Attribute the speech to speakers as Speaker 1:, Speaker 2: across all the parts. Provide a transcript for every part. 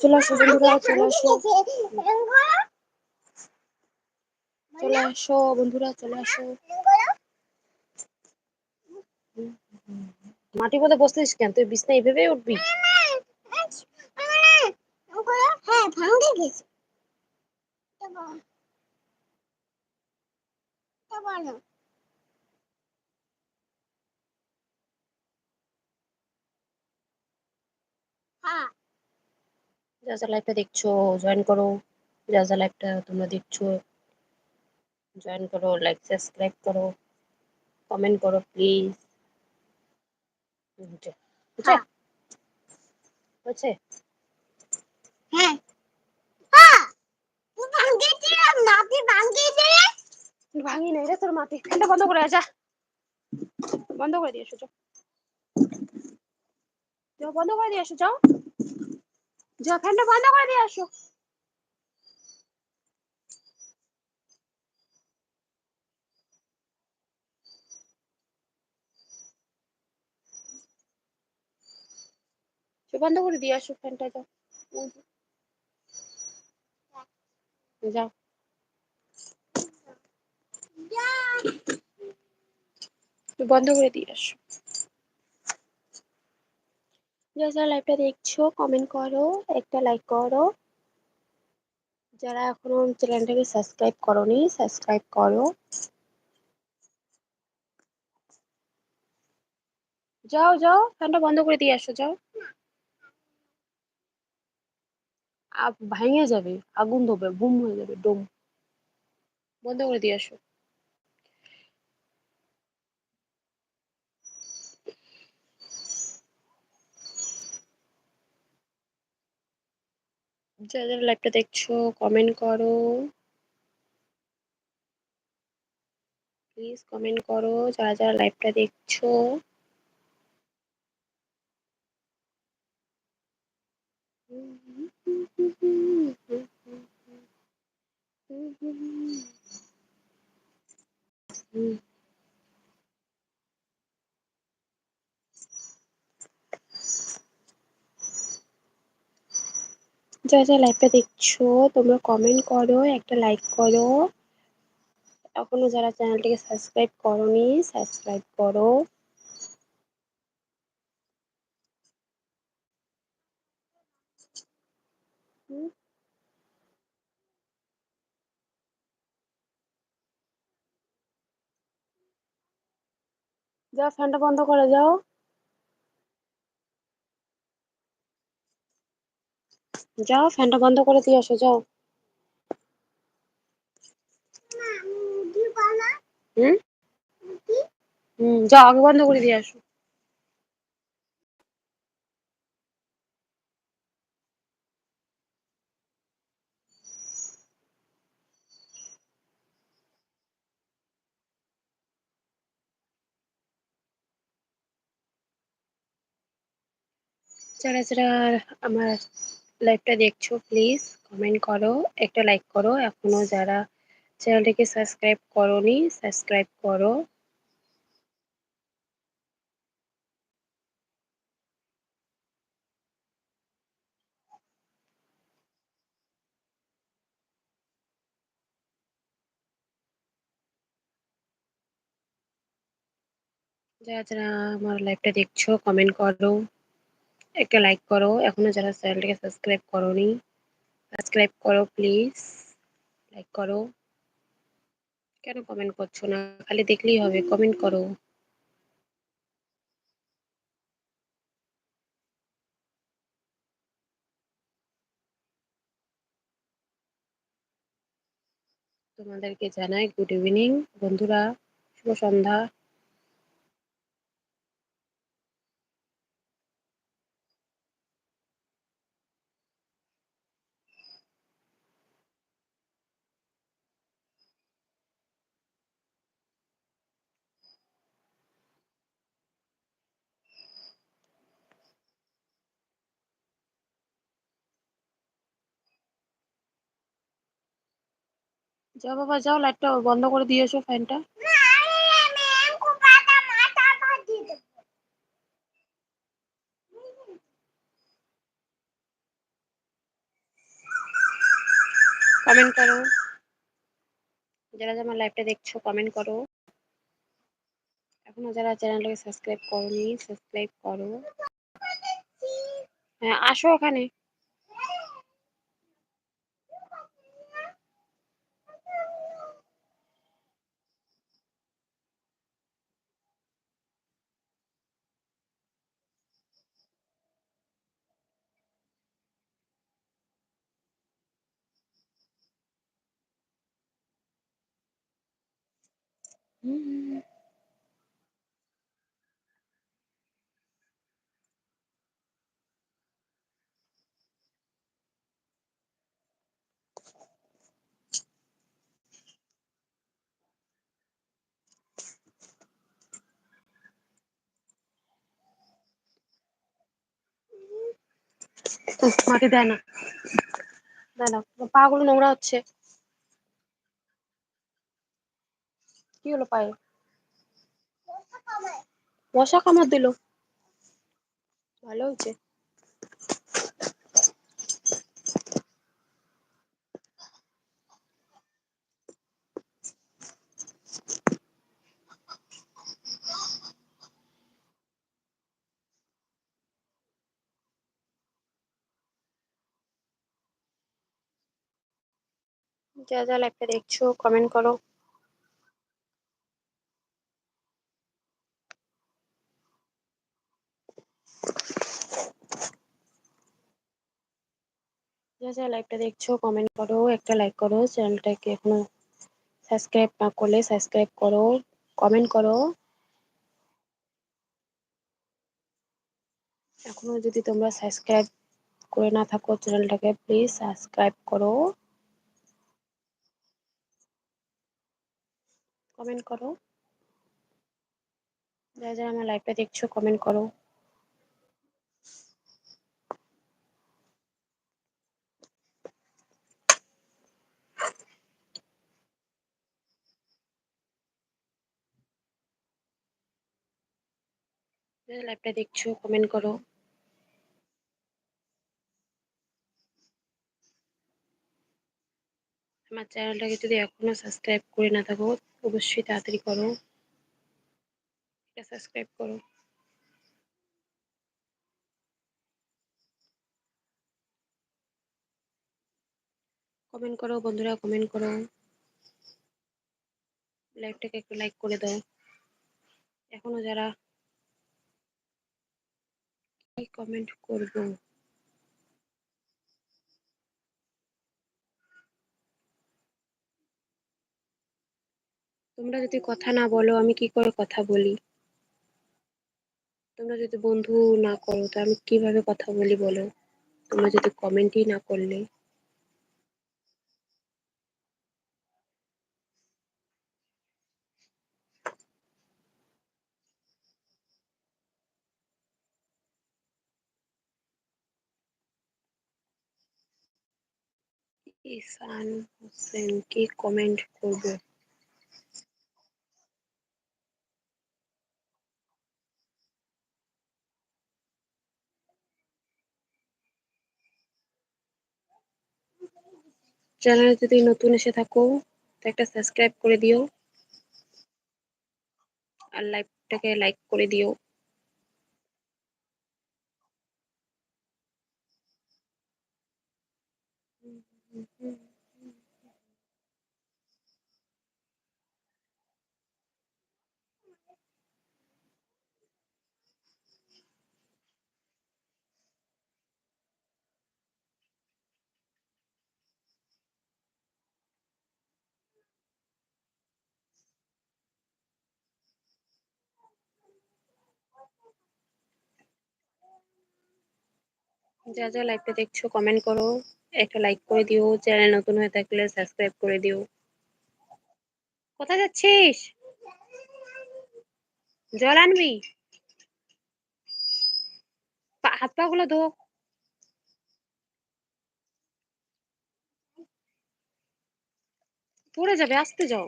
Speaker 1: চলে আসো বন্ধুরা চলে আসো। চলে আসো বন্ধুরা চলে আসো। মাটি মধ্যে বসলিস কেন? তুই বিছনা এইভাবে উঠবি
Speaker 2: হ্যাঁ ভাঙে গেছে বলো হ্যাঁ
Speaker 1: যা যা লাইভটা দেখছ জয়েন করো। যা যা লাইভটা তোমরা দেখছ জয়েন করো লাইক সাবস্ক্রাইব করো কমেন্ট করো প্লিজ হচ্ছে
Speaker 2: হ্যাঁ। হ্যাঁ। হ্যাঁ।
Speaker 1: ভাঙি নাই রে তোর মাটি। ফ্যানটা বন্ধ করে যা। বন্ধ করে দিয়ে এসো যাও। যাও বন্ধ করে দিয়ে এসো যাও। যাও, ফ্যানটা বন্ধ করে দিয়ে আসো। বন্ধ করে দিয়ে আসো ফ্যানটা, যাও। যাও। বন্ধ করে দিয়ে আসো। যারা যারা লাইভটা দেখছ কমেন্ট করো, একটা লাইক করো। যারা এখনও চ্যানেলটাকে সাবস্ক্রাইব করোনি সাবস্ক্রাইব করো। যাও যাও, ফ্যানটা বন্ধ করে দিয়ে আসো, যাও। ভেঙে যাবে, আগুন ধরবে, বুম হয়ে যাবে, ডোম। বন্ধ করে দিয়ে আসো। যারা যারা লাইভটা দেখছ কমেন্ট করো। প্লিজ কমেন্ট করো যারা যারা লাইভটা দেখছ। যারা যারা লাইভটা দেখছ, তোমরা কমেন্ট করো, একটা লাইক করো এখনও যারা চ্যানেলটিকে সাবস্ক্রাইব করনি সাবস্ক্রাইব করো। যাও, ফ্যানটা বন্ধ করে যাও যাও, ফ্যানটা বন্ধ করে দিয়ে আসো, যাও। যাও, আগে বন্ধ করে দিয়ে আসো। যারা যারা আমার লাইভটা দেখছ প্লিজ কমেন্ট করো, একটা লাইক করো। এখনও যারা চ্যানেলটিকে সাবস্ক্রাইব করোনি সাবস্ক্রাইব করো। যারা যারা আমার লাইভটা দেখছ কমেন্ট করো। একটা লাইক করো। এখনও যারা চ্যানেলটিকে সাবস্ক্রাইব করোনি সাবস্ক্রাইব করো প্লিজ লাইক করো। কেন কমেন্ট করছ না? খালি দেখলেই হবে কমেন্ট করো। তোমাদেরকে জানাই গুড ইভিনিং বন্ধুরা, শুভ সন্ধ্যা। যাও বাবা, যাও লাইটটা বন্ধ করে দিয়ে এসো ফ্যানটা কমেন্ট করো। যারা যারা আমার লাইভটা দেখছ কমেন্ট করো। এখনও যারা চ্যানেলটাকে সাবস্ক্রাইব করনি সাবস্ক্রাইব করো। হ্যাঁ আসো ওখানে। মাটি দেয় না। দেয় না। পা গুলো নোংরা হচ্ছে। কি হলো পায়ে? মশা কামড় দিল। ভালো হয়েছে। যা যা লাইভটা দেখছ কমেন্ট করো। যা যা লাইভটা দেখছ কমেন্ট করো, একটা লাইক করো চ্যানেলটাকে এখনও সাবস্ক্রাইব না করলে সাবস্ক্রাইব করো কমেন্ট করো। এখনও যদি তোমরা সাবস্ক্রাইব করে না থাকো চ্যানেলটাকে প্লিজ সাবস্ক্রাইব করো। কমেন্ট করো। যারা যারা আমার লাইভটা দেখছ কমেন্ট করো। লাইভটা দেখছ কমেন্ট করো। আমার চ্যানেলটাকে যদি এখনও সাবস্ক্রাইব করে না থাকো, অবশ্যই তাড়াতাড়ি করো। সাবস্ক্রাইব করো। কমেন্ট করো, বন্ধুরা কমেন্ট করো। লাইভটাকে একটু লাইক করে দাও। এখনও যারা কমেন্ট করব। তোমরা যদি কথা না বলো, আমি কি করে কথা বলি? তোমরা যদি বন্ধু না করো, তো আমি কীভাবে কথা বলি বলো? তোমরা যদি কমেন্টই না করলে। ইসান হোসেন কি কমেন্ট করব? চ্যানেলে যদি নতুন এসে থাকো, তো একটা সাবস্ক্রাইব করে দিও। আর লাইভটাকে লাইক করে দিও। mm-hmm যা যা লাইভটা দেখছ কমেন্ট করো। একটা লাইক করে দিও চ্যানেল নতুন হয়ে থাকলে সাবস্ক্রাইব করে দিও। কোথায় যাচ্ছিস? জল আনবি? হাত পা গুলো ধো। পড়ে যাবে, আসতে যাও।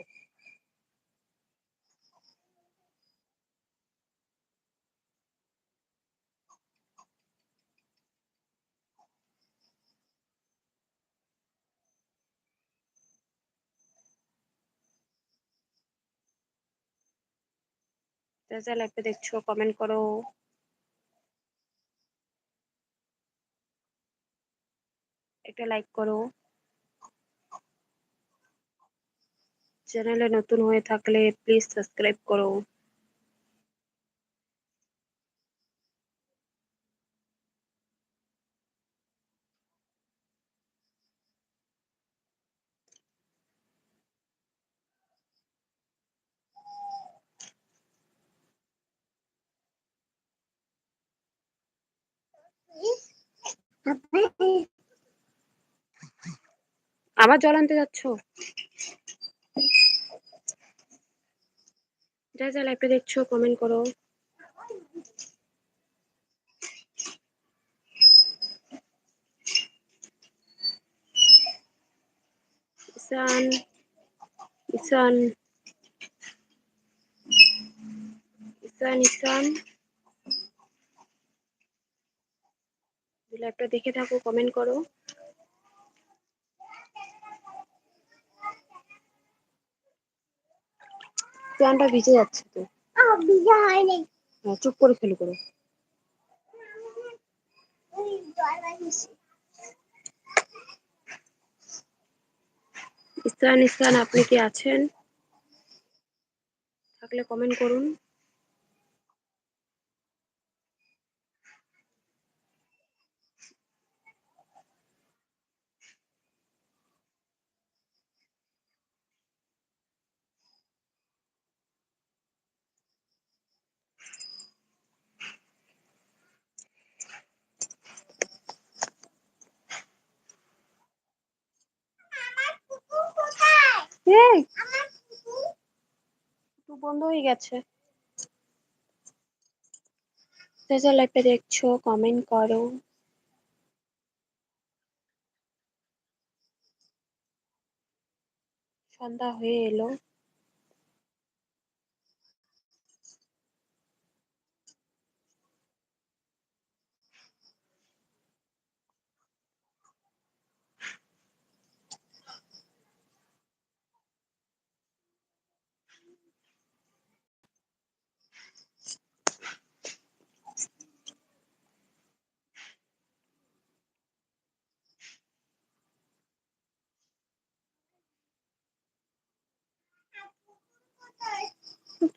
Speaker 1: যা যা লাইভে দেখছ কমেন্ট করো। একটা লাইক করো। চ্যানেলে নতুন হয়ে থাকলে প্লিজ সাবস্ক্রাইব করো। আবার জল আনতে যাচ্ছ? যা যা লাইভে দেখছ কমেন্ট করো। ঈশান ঈশান। ঈশান ঈশান। লাইভটা দেখে থাকো কমেন্ট করো। প্যানটা ভিজে যাচ্ছে তো।
Speaker 2: হয়নি।
Speaker 1: হ্যাঁ, চুপ করে ফেলো করে।
Speaker 2: ইসরান
Speaker 1: ঈশান আপনি কি আছেন? থাকলে কমেন্ট করুন
Speaker 2: আমার কুকুর
Speaker 1: একটু বন্ধ হয়ে গেছে। যা যা লাইভটা দেখছ কমেন্ট করো। সন্ধ্যা হয়ে এলো।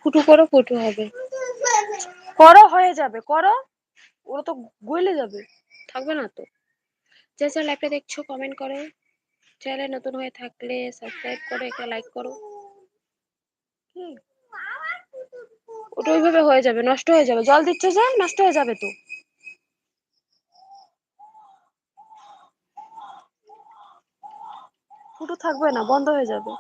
Speaker 1: ফুটু করো, ফুটু হবে। করো, হয়ে যাবে। করো, ওরা তো গলে যাবে। থাকবে না তো। যে যে লাইভটা দেখছ কমেন্ট করো। চ্যানেল নতুন হয়ে থাকলে সাবস্ক্রাইব করো, একটা লাইক করো। ওটা ওইভাবে হয়ে যাবে, নষ্ট হয়ে যাবে। জল দিচ্ছে যে, নষ্ট হয়ে যাবে তো। ফুটো থাকবে না, বন্ধ হয়ে যাবে।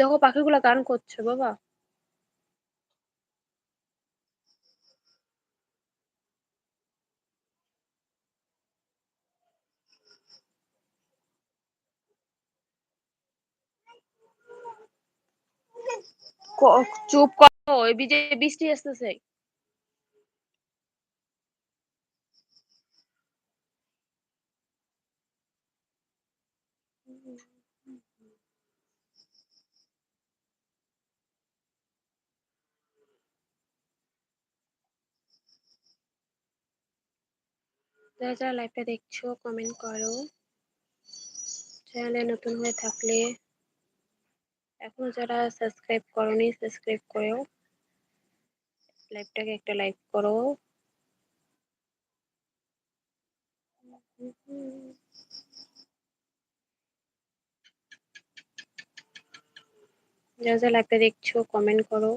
Speaker 1: দেখো পাখিগুলো গান করছে বাবা। চুপ করো। এই বিজে বৃষ্টি আসতেছে। যারা যারা লাইভটা দেখছ কমেন্ট করো। চ্যানেলে নতুন হয়ে থাকলে এখনও যারা সাবস্ক্রাইব করোনি সাবস্ক্রাইব করো। লাইভটাকে একটা লাইক করো। যারা যারা লাইভটা দেখছ কমেন্ট করো।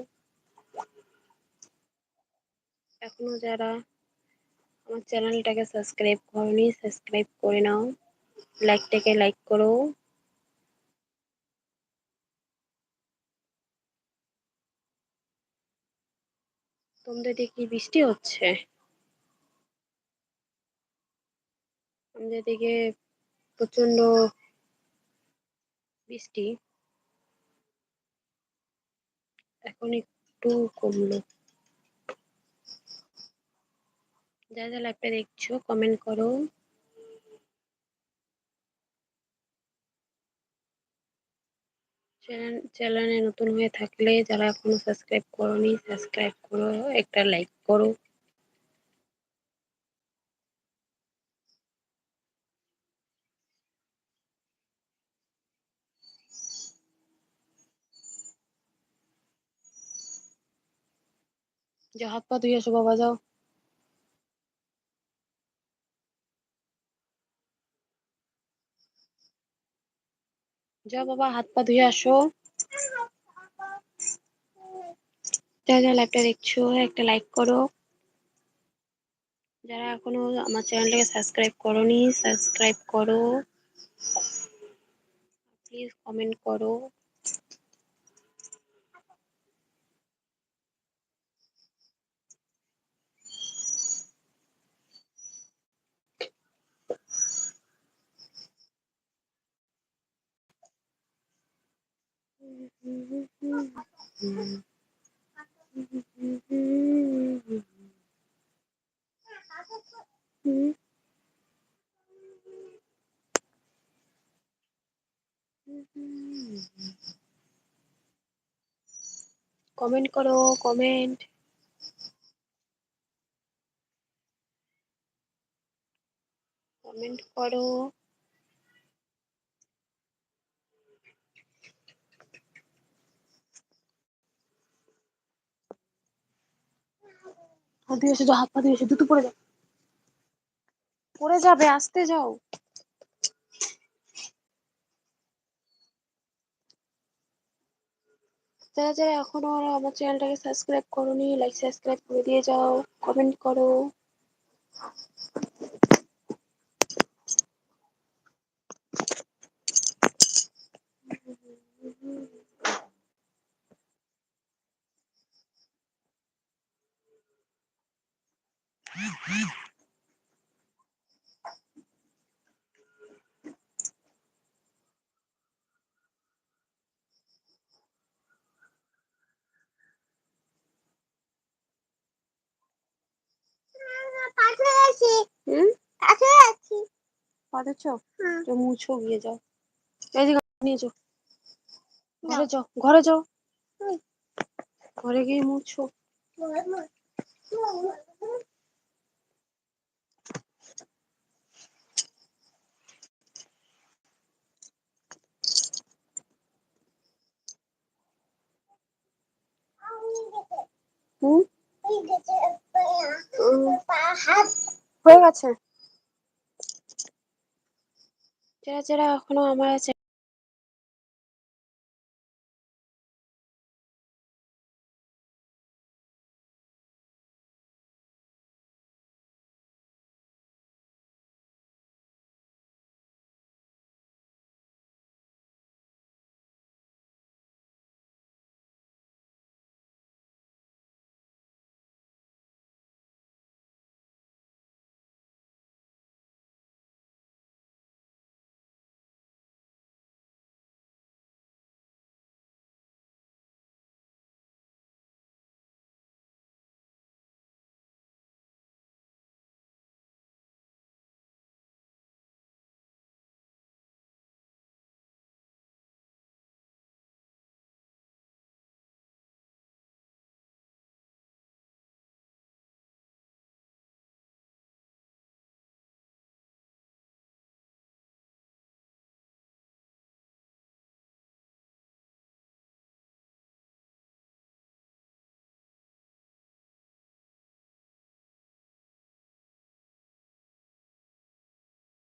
Speaker 1: এখনও যারা আমার চ্যানেলটাকে সাবস্ক্রাইব করোনি, সাবস্ক্রাইব করে নাও। লাইকটাকে লাইক করো। তোমাদের দিকে বৃষ্টি হচ্ছে? আমাদের দিকে প্রচণ্ড বৃষ্টি। এখন একটু কমলো। যারা যারা লাইভটা দেখছ কমেন্ট করো। চ্যানেল নতুন হয়ে থাকলে যারা এখনও সাবস্ক্রাইব করোনি সাবস্ক্রাইব করো, একটা লাইক করো। হাত পা ধুয়ে এসো, বাবা যাও বাবা, হাত পা ধুয়ে আসো। যা যারা লাইভটা দেখছ, একটা লাইক করো। যারা এখনও আমার চ্যানেলটাকে সাবস্ক্রাইব করোনি সাবস্ক্রাইব করো। প্লিজ কমেন্ট করো। কমেন্ট করো কমেন্ট কমেন্ট করো। হাত ধুয়ে এসে যাও, হাত পা ধুয়ে এসে দুটো পড়ে যাও। পড়ে যাবে, আসতে যাও। যারা যারা এখনও আমার চ্যানেলটাকে সাবস্ক্রাইব করোনি লাইক সাবস্ক্রাইব করে দিয়ে যাও কমেন্ট করো। পা ধুচ্ছো তো মুছো গিয়ে যাও। এদিকে নিয়ে যাও। ঘরে যাও ঘরে যাও। ঘরে গিয়ে মুছো। হয়ে গেছে। যারা যারা এখনও আমার